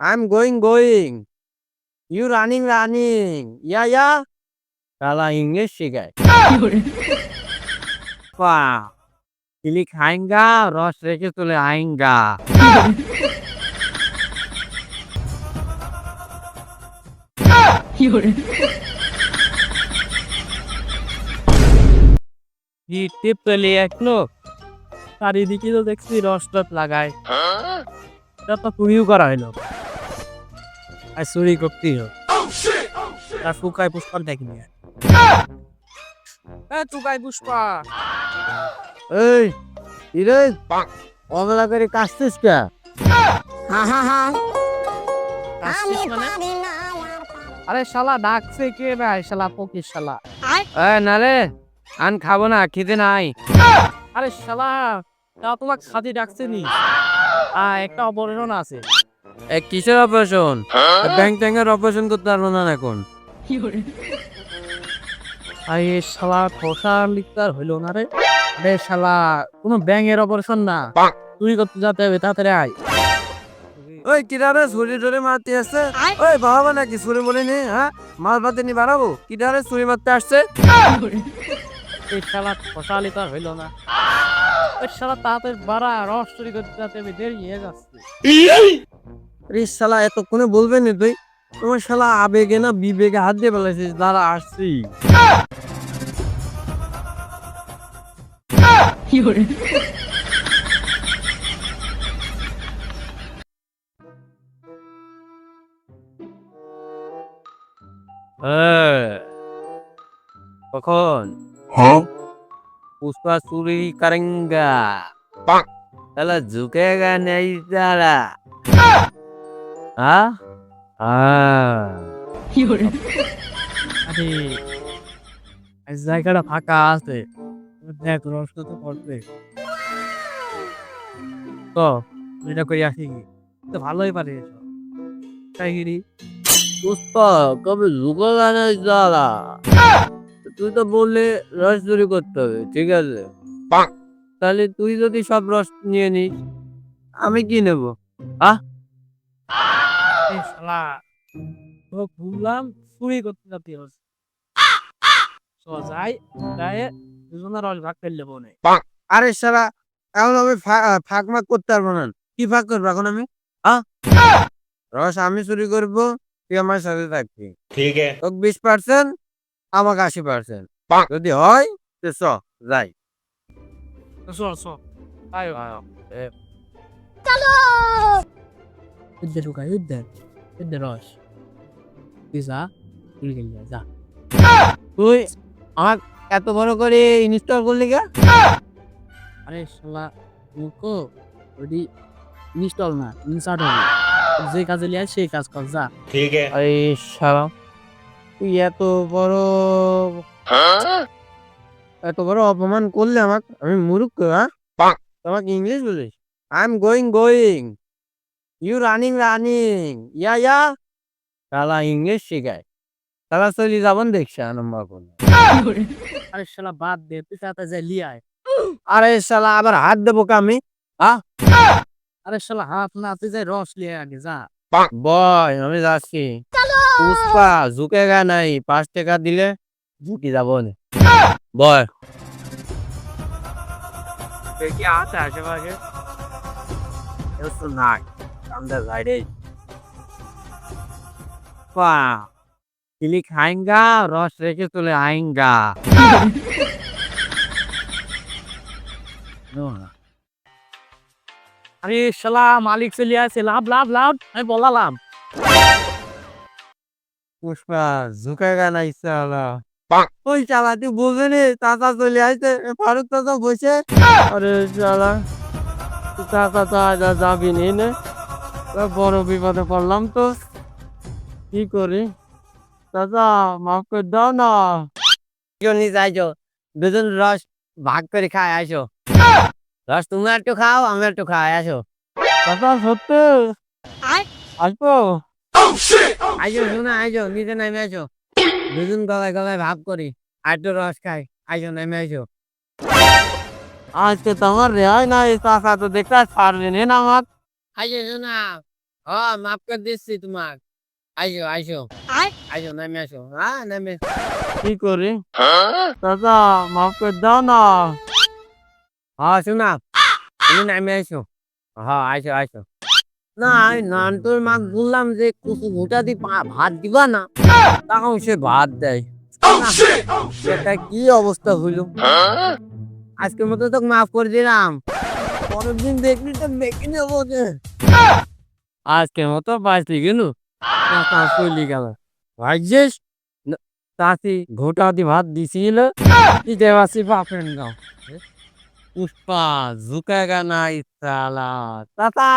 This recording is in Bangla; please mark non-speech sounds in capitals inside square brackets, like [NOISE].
I'm going, going. You running, running. Yeah, yeah. শালা ইংলিশ শেখায় পা কিলি খাইঙ্গা রস রেখে চলে আইঙ্গা। কি টিপ পেলে একলো চারিদিকে তো দেখছি রস টস লাগায়। এটা তো তুমিও করা হইল আর চুরি করতেই হোক তার ফুকায় পুষ্পার দেখিনি তুকাই পুষ্পা। এই ইরে অবলা করে কাশছিস কে? কাশছিস মানে? আরে শালা ডাকছে কে ভাই শালা পকির শালা। এ না রে আন খাব না খেতে নাই। আরে শালা তা তোমার খাদি ডাকছে নি। আ একটা অপারেশন আছে। এ কিসের অপারেশন ব্যাং ট্যাং অপারেশন করতে পারব না এখন। আরে শালা খোসা লিখতে আর হইল না রে। আরে শালা কোনো ব্যাঙের অপারেশন না। তুই করতে যেতে হবে তাড়াতাড়ি আয়। ওই কিরারে ছুরি টুরি মারতে আসছে। ওই বাবা নাকি ছুরি বলে নি হ্যাঁ মাল পাতে নি বাড়াবো? কিরারে ছুরি মারতে আসছে। এই শালা খোসা লিখতে আর হইল না। ওই শালা তাদের বাড়া রস চুরি করতে যাতে আমি দেরি হয়ে যাচ্ছি। রে শালা এতক্ষণে বলবে না তুই? তোমার সালা আবেগে না বিবেগে হাত দিয়ে ফেলেছিস দাঁড়া আসছি। হ্যাঁ। কখন? হ্যাঁ? পুষ্পা চুরি কারেঙ্গা করেঙ্গা তাহলে ঝুঁকেগা নেই তারা হ্যাঁ আরে জায়গাটা ফাঁকা আছে। দেখ রস তো পড়বে তো এটা করি আসি তো ভালোই পারে তাই পুষ্পা কবে লুকো জানে দাদা তুই তো বললে রস চুরি করতে হবে ঠিক আছে? তাহলে তুই যদি সব রস নিয়ে নিস আমি কি নেব? আহ? ভুললাম চুরি করতে যাতে যাই গায়ে দুজনের রস ভাগ করে আরে শালা এখন আমি ফাঁক মাক করতে পারব না। কি ফাঁক করব এখন আমি? আহ? রস আমি চুরি করব তুই আমার সাথে থাকবি। ঠিক আছে। বিশ পার্সেন্ট আমাকে আশি পার্সেন্ট যদি হয় চ যাই। তুই এত বড় করে ইনস্টল করলি কে? আরে শালা মুখো যদি ইনস্টল না ইনসার্ট হবে। যে কাজে লিয়া সেই কাজ কর যা। ঠিক। আছে আরে শালা তুই এত বড় এত বড় অপমান করলে আমাকে আমি মুরুখ হ্যাঁ। তোমাকে ইংলিশ বলিস? I am going going you running running yeah yeah. শালা ইংলিশ শেখায়। শালা চলি যাবন দেখছে নম্বর করলে। আরে শালা বাদ দে তুই সাথে যাই লিয়ায় আরে শালা আবার হাত দেবো কা আমি? হ্যাঁ? আরে শালা হাত না তুই যাই রস লিয়ে আগে যা। বয় আমি যাচ্ছি। পুষ্পা ঝুঁকেগা নাই পাঁচ টাকা দিলে ঝুঁকি যাব না। বয়। কি আছে আশেপাশে? নাই বাইরে পা খাইঙ্গা রস রেখে চলে আইঙ্গা। [LAUGHS] আরে শালা মালিক চলে আসে লাভ লাভ লাভ আমি বলালাম। পুষ্পা ঝুঁকেগা নাই শালা। পাক। ওই শালা তুই বুঝলি নি? চাচা চলে আসছে ফারুক চাচা বসে। আরে শালা তুই চাচা তো আজ যাবি নি নে? বড় বিপদে পড়লাম তো। কি করি? চাচা মাফ করে দাও না। যাইছো দুজন রস ভাগ করে খায় আসো। রস তুমি একটু খাও আমি একটু খাই আসো। চাচা সত্যি? আসব? আইজো শোনা আইজো নিচে নেমে আসো দুজন গলায় গলায় ভাব করি আর একটু রস খাই। আইজো নেমে আসো আজকে তোমার রেহাই নাই চাচা তো দেখতে পারবে না আমার আইজো শোনা হ্যাঁ মাফ করে দিচ্ছি তোমাক। আইসো আইসো আইসো নেমে আসো। হ্যাঁ নেমে। কি করি দাদা মাফ করে দাও না। শোনা। তুমি নেমে আসো হ্যাঁ আইসো আইসো না আমি নানটুর মাক বললাম যে কুসু গোটা দি ভাত দিবা না। তখন সে ভাত দেয়। এটা কি অবস্থা হইল? আজকের মতো তো মাফ করে দিলাম। পরের দিন দেখলি তো দেখে নেব যে। আজকের মতো বাঁচতে গেল চলে গেল। ভাইজিস চাষি ঘোটা দি ভাত দিছিল। দিতে পারছি বাপের নাম। পুষ্পা ঝুঁকেগা না সালা চাচা